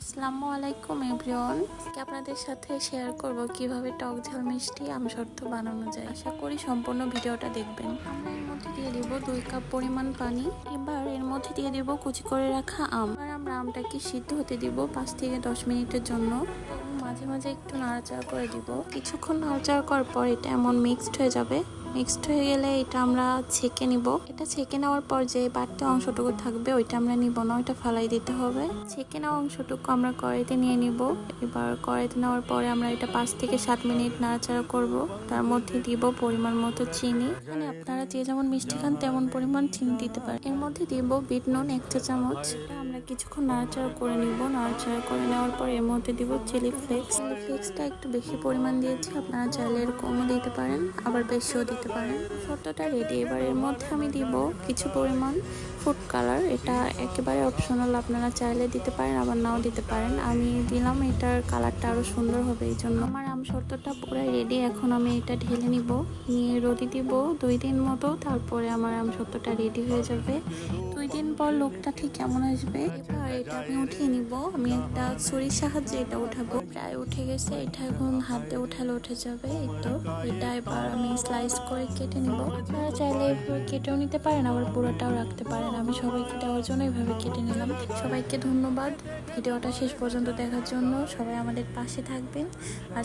আসসালামু আলাইকুম, এভরিওয়ান। আপনাদের সাথে শেয়ার করব কীভাবে টক ঝাল মিষ্টি আমসত্ব বানানো যায়। আশা করি সম্পূর্ণ ভিডিওটা দেখবেন। আমরা এর মধ্যে দিয়ে দিব দুই কাপ পরিমাণ পানি। এবার এর মধ্যে দিয়ে দিব কুচি করে রাখা আম। এবার আমরা আমটাকে সিদ্ধ হতে দিব পাঁচ থেকে দশ মিনিটের জন্য। মাঝে মাঝে একটু নাড়াচাড়া করে দিব। কিছুক্ষণ নাড়াচাড়া করার পর এটা এমন মিক্সড হয়ে যাবে। মিক্সড হয়ে গেলে এটা আমরা ছেঁকে নিব। এটা ছেঁকে নেওয়ার পর যে বাড়তি অংশটুকু থাকবে, ওইটা আমরা নিব না, ওইটা ফালাই দিতে হবে। ছেঁকে নেওয়া অংশটুকু আমরা কড়াইতে নিয়ে নিব। এবার কড়াইতে নেওয়ার পরে আমরা এটা পাঁচ থেকে সাত মিনিট নাড়াচাড়া করব। তার মধ্যে দিব পরিমাণ মতো চিনি। মানে আপনারা যে যেমন মিষ্টি খান, তেমন পরিমাণ চিনি দিতে পারেন। এর মধ্যে দিব বিট নুন এক চা চামচ। আমরা কিছুক্ষণ নাড়াচাড়া করে নিব। নাড়াচাড়া করে নেওয়ার পর এর মধ্যে দিব চিলি ফ্লেক্স। চিলি ফ্লেক্সটা একটু বেশি পরিমাণ দিয়েছি। আপনারা চাইলে এর কমও দিতে পারেন, আবার বেশিও দিতে পারেন। ফটোটা রেডি এবার এর মধ্যে আমি দিব কিছু পরিমাণ ফুড কালার এটা একেবারে অপশনাল আপনারা চাইলে দিতে পারেন, আবার নাও দিতে পারেন। আমি দিলাম, এটার কালারটা আরও সুন্দর হবে, এই জন্য। আমার আম শর্তটা পুরো রেডি এখন আমি এটা ঢেলে নিব। নিয়ে রোদি দিব দুই দিন মতো, তারপরে আমার আম শর্তটা রেডি হয়ে যাবে। দুই দিন পর লোকটা ঠিক কেমন আসবে, এবার এটা আমি উঠিয়ে নিব। আমি একটা ছুরির সাহায্যে এটা উঠাবো। প্রায় উঠে গেছে, এটা এখন হাতে উঠালে উঠে যাবে, এই তো। এটা এবার আমি স্লাইস করে কেটে নিব। আপনারা চাইলে কেটেও নিতে পারেন, আবার পুরোটাও রাখতে পারেন। আমি সবাইকে দেওয়ার জন্য এভাবে কেটে নিলাম। সবাইকে ধন্যবাদ। ভিডিওটা শেষ পর্যন্ত দেখার জন্য সবাই আমাদের পাশে থাকবেন। আর